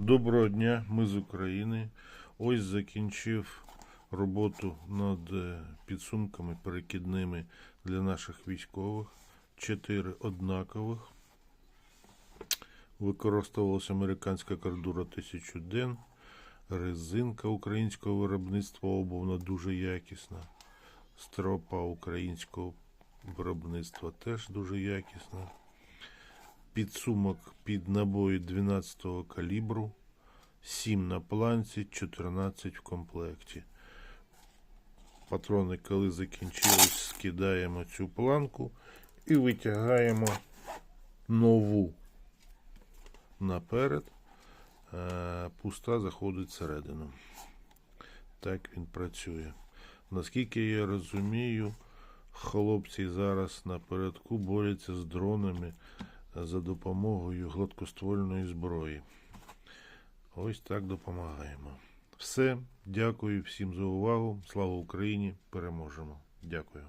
Доброго дня, ми з України. Ось закінчив роботу над е, підсумками перекидними для наших військових. Чотири однакових. Використовувалася американська кордура 1000 ден, резинка українського виробництва обувна дуже якісна. Стропа українського виробництва теж дуже якісна підсумок під набої 12-го калібру, 7 на планці, 14 в комплекті. Патрони, коли закінчились, скидаємо цю планку і витягаємо нову наперед. Е, Пуста заходить всередину. Так він працює. Наскільки я розумію, хлопці зараз напередку борються з дронами за допомогою гладкоствольної зброї. Ось так допомагаємо. Все. Дякую всім за увагу. Слава Україні! Переможемо. Дякую.